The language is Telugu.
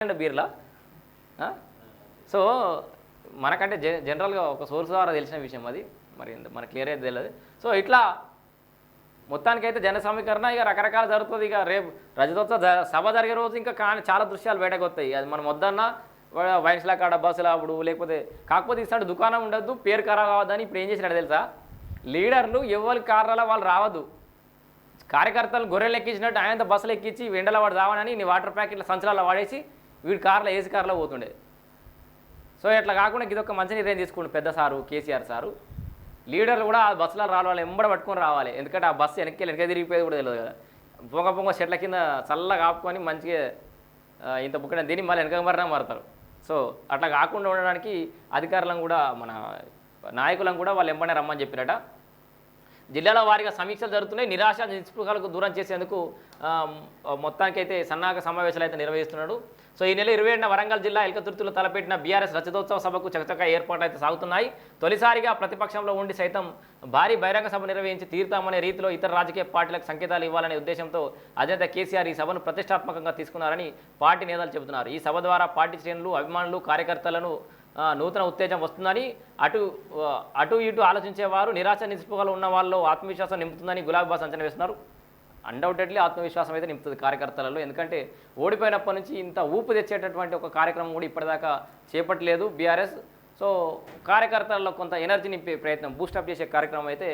అండ్ బీర్లా? సో మనకంటే జె జనరల్గా ఒక సోర్స్ ద్వారా తెలిసిన విషయం అది. మరి ఎంత- మనకు క్లియర్ అయితే తెలియదు సో ఇట్లా మొత్తానికైతే జన సమీకరణ ఇక రకరకాల జరుగుతుంది. ఇక రేపు రజతోత్సవ సభ జరిగే రోజు ఇంకా కానీ చాలా దృశ్యాలు బయటకు వస్తాయి అది మనం వద్దన్నా వైన్స్లా కాడ బస్సులు అప్పుడు లేకపోతే కాకపోతే ఇస్తాడు దుకాణం ఉండద్దు పేరు ఖరాబ్ అవ్వద్దని ఇప్పుడు ఏం చేసినాడు తెలుసా? లీడర్లు ఎవరి కార్లలో వాళ్ళు రావద్దు. కార్యకర్తలు గొర్రెలు ఎక్కించినట్టు ఆయనంత బస్సులు ఎక్కించి వెండల వాడు రావనని నీ వాటర్ ప్యాకెట్ల సంచలాల వాడేసి వీడి కార్లో ఏసీ కార్లో పోతుండే. సో ఇట్లా కాకుండా ఇదొక మంచి నిర్ణయం తీసుకోండి పెద్ద సారు కేసీఆర్ సారు. లీడర్లు కూడా ఆ బస్సులో రావాలి ఎంబడ పట్టుకొని రావాలి. ఎందుకంటే ఆ బస్సు వెనక్కి వెనక తిరిగిపోయేది కూడా తెలియదు కదా. పొంగ పొంగ చెట్ల కింద చల్లగా ఆపుకొని మంచిగా ఇంత బుక్కడం దీన్ని మళ్ళీ వెనక మరినా మారుతారు. సో అట్లా కాకుండా ఉండడానికి అధికారులను కూడా మన నాయకులను కూడా వాళ్ళు ఎంబడే రమ్మని చెప్పినట. జిల్లాల వారీగా సమీక్షలు జరుగుతున్నాయి. నిరాశ నిస్పృహాలకు దూరం చేసేందుకు మొత్తానికైతే సన్నాహక సమావేశాలు అయితే నిర్వహిస్తున్నాడు. సో ఈ నెల ఇరవై ఏడున వరంగల్ జిల్లా ఎల్కతుర్తిలో తలపెట్టిన బీఆర్ఎస్ రచతోత్సవ సభకు చకచక ఏర్పాట్లు అయితే సాగుతున్నాయి. తొలిసారిగా ప్రతిపక్షంలో ఉండి సైతం భారీ బహిరంగ సభ నిర్వహించి తీరుతామనే రీతిలో ఇతర రాజకీయ పార్టీలకు సంకేతాలు ఇవ్వాలనే ఉద్దేశంతో అధినేత కేసీఆర్ ఈ సభను ప్రతిష్టాత్మకంగా తీసుకున్నారని పార్టీ నేతలు చెబుతున్నారు. ఈ సభ ద్వారా పార్టీ శ్రేణులు అభిమానులు కార్యకర్తలను నూతన ఉత్తేజం వస్తుందని అటు అటు ఇటు ఆలోచించేవారు నిరాశ నిస్పృహలు ఉన్న వాళ్ళు ఆత్మవిశ్వాసం నింపుతుందని గులాబీ బాస్ అంచనా వేస్తున్నారు. అన్డౌటెడ్లీ ఆత్మవిశ్వాసం అయితే నింపుతుంది కార్యకర్తలలో. ఎందుకంటే ఓడిపోయినప్పటి నుంచి ఇంత ఊపు తెచ్చేటటువంటి ఒక కార్యక్రమం కూడా ఇప్పటిదాకా చేపట్టలేదు బీఆర్ఎస్. సో కార్యకర్తలలో కొంత ఎనర్జీ నింపే ప్రయత్నం బూస్టప్ చేసే కార్యక్రమం అయితే